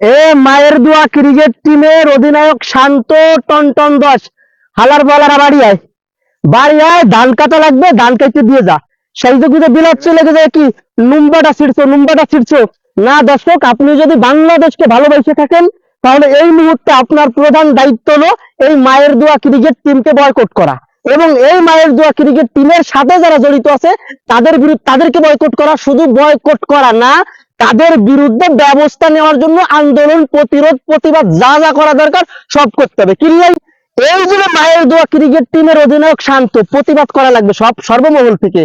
এ মায়ের দোয়া ক্রিকেট টিমের অধিনায়ক শান্ত টনটন দাস। হালার বলার বাড়ি আয় বাড়ি আয়, ধান কাটা লাগবে, ধান কাটতে দিয়ে যা। সেই যোগ্যতা বিলাচ্ছে লেগে যায় কি? নুম্বাটা ছিড়ছো নুম্বাটা ছিড়ছো। না দর্শক, আপনি যদি বাংলাদেশকে ভালোবেসে থাকেন, তাহলে এই মুহূর্তে আপনার প্রধান দায়িত্ব হলো এই মায়ের দোয়া ক্রিকেট টিমকে বয়কট করা। এবং এই মায়ের দোয়া ক্রিকেট টিমের সাথে যারা জড়িত আছে, তাদের বিরুদ্ধে, তাদেরকে বয়কট করা। শুধু বয়কট করা না তাদের বিরুদ্ধে ব্যবস্থা নেওয়ার জন্য আন্দোলন, প্রতিরোধ, প্রতিবাদ, যা যা করা দরকার সব করতে হবে। কিনলাই এই যে মায়ের দোয়া ক্রিকেট টিমের অধিনায়ক শান্ত, প্রতিবাদ করা লাগবে সব, সর্বমহল থেকে।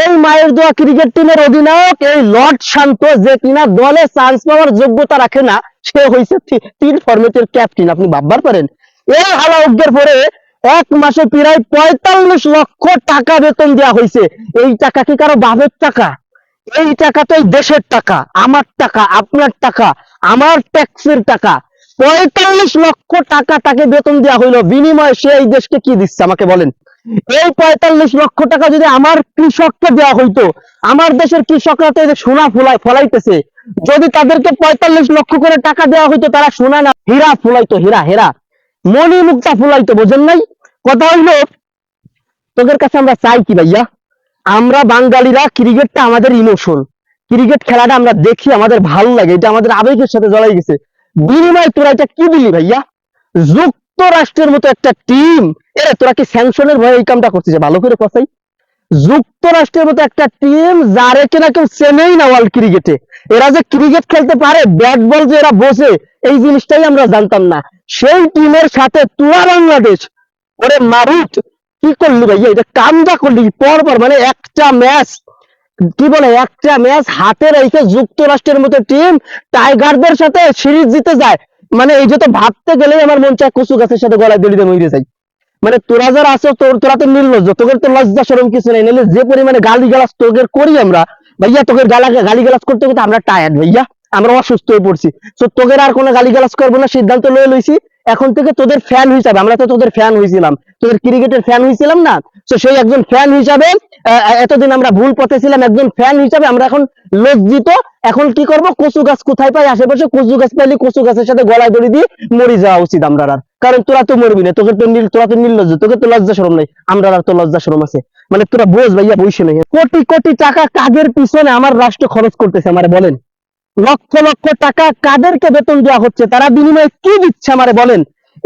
এই মায়ের দোয়া ক্রিকেট টিমের অধিনায়ক, এই লর্ড শান্ত যে কিনা দলে চান্স পাওয়ার যোগ্যতা রাখে না, সে হয়েছে তিন ফরম্যাটের ক্যাপ্টেন আপনি ভাববার পারেন। এই হালা উদ্ধার পরে এক মাসে প্রায় পঁয়তাল্লিশ লক্ষ টাকা বেতন দেওয়া হয়েছে এই টাকা কি কারও বাপের টাকা? এই টাকা তো দেশের টাকা, আমার টাকা, আপনার টাকা, আমার ট্যাক্সের টাকা। পঁয়তাল্লিশ লক্ষ টাকা তাকে বেতন দেওয়া হইল। বিনিময়ে সে এই দেশকে কি দিচ্ছে আমাকে বলেন? এই পঁয়তাল্লিশ লক্ষ টাকা যদি আমার কৃষককে দেওয়া হইতো, আমার দেশের কৃষকরা তো সোনা ফুলাই, ফলাইতেছে, যদি তাদেরকে পঁয়তাল্লিশ লক্ষ করে টাকা দেওয়া হইতো, তারা সোনা না, হীরা ফুলাইতো, হীরা, হেরা। মণি মুক্তা ফুলাইতো, বোঝেন নাই? কথা হইল, তোদের কাছে আমরা চাই কি ভাইয়া? আমরা বাঙালিরা ক্রিকেটটা আমাদের ইমোশন ক্রিকেট খেলাটা আমরা দেখি, আমাদের ভালো লাগে, এটা আমাদের আবেগের সাথে জড়াই গেছে। বিনিময়ে তোরা এটা কি দিলি ভাইয়া? যুক্তরাষ্ট্রের মতো একটা টিম এরা, তোরা কি স্যাংশনের ভয়ে এই কামটা করছিস? ভালো করে কথাই। যুক্তরাষ্ট্রের মতো একটা টিম যারে কিনা কেউ চেনেই না ওয়ার্ল্ড ক্রিকেটে এরা যে ক্রিকেট খেলতে পারে ব্যাট বল যে এরা বসে এই জিনিসটাই আমরা জানতাম না। সেই টিমের সাথে তুয়া বাংলাদেশ, ওরে মারুত কি করলি ভাইয়া এটা কামটা করলি পর পর মানে একটা ম্যাচ কি বলে, একটা ম্যাচ হাতে রেখে যুক্তরাষ্ট্রের মতো টিম টাইগারদের সাথে সিরিজ জিতে যায়। মানে এই যে তো ভাবতে গেলেই আমার মন চায় কচু গাছের সাথে গলায় দড়িতে মরে যাই। মানে তোরা যারা আছো, তোর তোরা তো নির্লজ্জ তোদের তো লজ্জা সরম কিছু নেই। নাহলে যে পরিমাণে গালি গালাজ তোদের করি আমরা, ভাইয়া, তোদের গালা গালি গালাজ করতে করতে আমরা টায়ার্ড ভাইয়া। আমরা অসুস্থ হয়ে পড়ছি। তো তোদের আর কোনো গালি গালাজ করব না, সিদ্ধান্ত লয়ে লইছি। এখন থেকে তোদের ফ্যান হিসাবে, আমরা তো তোদের ফ্যান হয়েছিলাম তোদের ক্রিকেটের ফ্যান হয়েছিলাম না? তো সেই একজন ফ্যান হিসাবে এতদিন আমরা ভুল পথে ছিলাম, একজন ফ্যান হিসাবে আমরা এখন লজ্জিত। এখন কি করব? কচু গাছ কোথায় পাই? আশেপাশে কচু গাছ পাইলে কচু গাছের সাথে গলায় দড়ি দিয়ে মরে যাওয়া উচিত আমরা আর। কারণ তোরা তো মরবি না, তোকে তো নীল, তোরা তো নির্লজ্জ, তোকে তো লজ্জা শরম নাই। আমরা আর তো লজ্জা শরম আছে। মানে তোরা বোঝ ভাইয়া বইসে নেই। কোটি কোটি টাকা কাজের পিছনে আমার রাষ্ট্র খরচ করতেছে, আমারে বলেন। লক্ষ লক্ষ টাকা কাদেরকে বেতন দেওয়া হচ্ছে? তারা বিনিময়ে কি দিচ্ছে আমারে বলেন?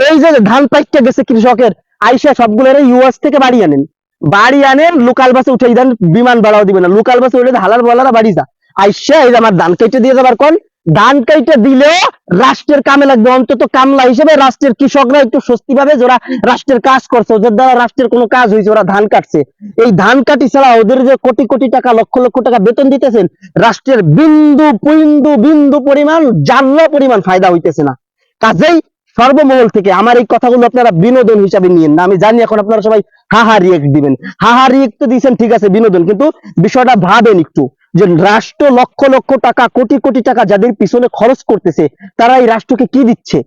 এই যে ধান পাইতে গেছে কৃষকের, আইসা সবগুলো ইউএস থেকে বাড়ি আনেন। বাড়ি আনেন, লোকাল বাসে উঠে দেন বিমান ভাড়াও দিবে না। লোকাল বাসে উঠে হালার বলারা বাড়ি যা। আইসা এই আমার ধান কেটে দিয়ে যাবার কোন ধান কেটে দিলেও রাষ্ট্রের কামে লাগবে। অন্তত কামলা হিসেবে রাষ্ট্রের কৃষকরা একটু স্বস্তি পাবে যে ওরা রাষ্ট্রের কাজ করছে, ওদের দ্বারা রাষ্ট্রের কোনো কাজ হয়েছে ওরা ধান কাটছে। এই ধান কাটি ছাড়া ওদের যে কোটি কোটি টাকা, লক্ষ লক্ষ টাকা বেতন দিতেছেন, রাষ্ট্রের বিন্দু বিন্দু বিন্দু পরিমাণ জাল্লা পরিমাণ ফায়দা হইতেছে না। কাজেই সর্বমহল থেকে আমার এই কথাগুলো আপনারা বিনোদন হিসাবে নিয়েন না। আমি জানি এখন আপনারা সবাই হাহা রিয়েক্ট দিবেন। হাহা রিয়েক্ট তো দিয়েছেন, ঠিক আছে, বিনোদন। কিন্তু বিষয়টা ভাবেন একটু। যে রাষ্ট্র লক্ষ লক্ষ টাকা, কোটি কোটি টাকা যাদের পিছনে খরচ করতেছে, তারা এই রাষ্ট্রকে কি দিচ্ছে?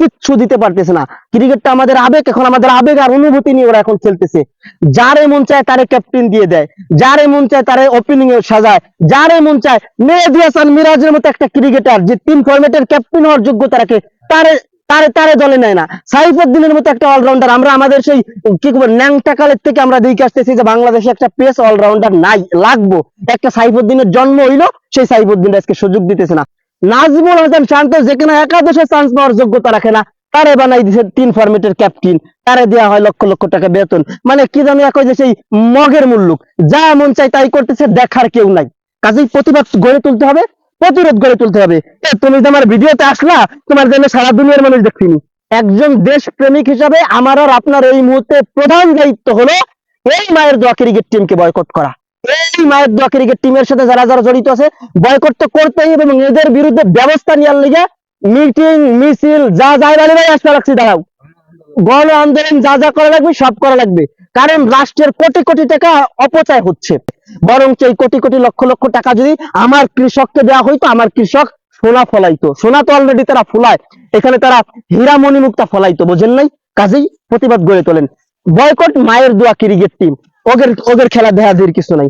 কিচ্ছু দিতে পারতেছে না। ক্রিকেটটা আমাদের আবেগ, এখন আমাদের আবেগ আর অনুভূতি নিয়ে ওরা এখন খেলতেছে। যারে মন চায় তারে ক্যাপ্টেন দিয়ে দেয়, যারে মন চায় তারে ওপেনিং এ সাজায়, যারে মন চায় মেহেদি হাসান মিরাজের মতো একটা ক্রিকেটার যে তিন ফরম্যাটের ক্যাপ্টেন হওয়ার যোগ্যতা রাখে, তারে তারে তারে দলে নেয় না। সাইফুদ্দিনের মতো একটা অলরাউন্ডার আমরা আমাদের সেই, কি করব, ন্যাংটা কালের থেকে আমরা দেখে আসতেছি যে বাংলাদেশে একটা পেস অলরাউন্ডার নাই, লাগবো। একটা সাইফুদ্দিনের জন্ম হইল, সেই সাইফুদ্দিন আজকে সুযোগ দিতেছে না। নাজমুল হাসান শান্ত যেখানে একাদশে চান্স পাওয়ার যোগ্যতা রাখে না, তারে বানাই দিছে তিন ফরম্যাটের ক্যাপ্টেন তারে দেওয়া হয় লক্ষ লক্ষ টাকা বেতন। মানে কি জানি এক যে সেই মগের মুল্লুক, যা মন চাই তাই করতেছে, দেখার কেউ নাই। কাজেই প্রতিবাদ গড়ে তুলতে হবে প্রতিরোধ গড়ে তুলতে হবে। তুমি যে আমার ভিডিওতে আসলা, তোমার জন্য সারা দুনিয়ার মানুষ দেখছিনি। একজন দেশ প্রেমিক হিসাবে আমার আর আপনার এই মুহূর্তে প্রধান দায়িত্ব হলো এই মায়ের দোয়া ক্রিকেট টিমকে বয়কট করা। এই মায়ের দোয়া ক্রিকেট টিমের সাথে যারা যারা জড়িত আছে, বয়কট তো করতেই হবে এবং এদের বিরুদ্ধে ব্যবস্থা নেওয়ার লিগে মিটিং, মিছিল, যা যাই ভাই, আসতে রাখছি দাঁড়াও। গণ আন্দোলন যা যা করা লাগবে, সব করা লাগবে। কারণ রাষ্ট্রের কোটি কোটি টাকা অপচয় হচ্ছে। বরং এই কোটি কোটি লক্ষ লক্ষ টাকা যদি আমার কৃষককে দেওয়া হইতো, আমার কৃষক সোনা ফলাইতো। সোনা তো অলরেডি তারা ফলায়। এখানে তারা হীরা মণিমুক্তা ফলাইতো, বোঝেন নাই? কাজেই প্রতিবাদ গড়ে তোলেন। বয়কট মায়ের দোয়া ক্রিকেট টিম ওদের ওদের খেলা দেহাদির কিছু নাই।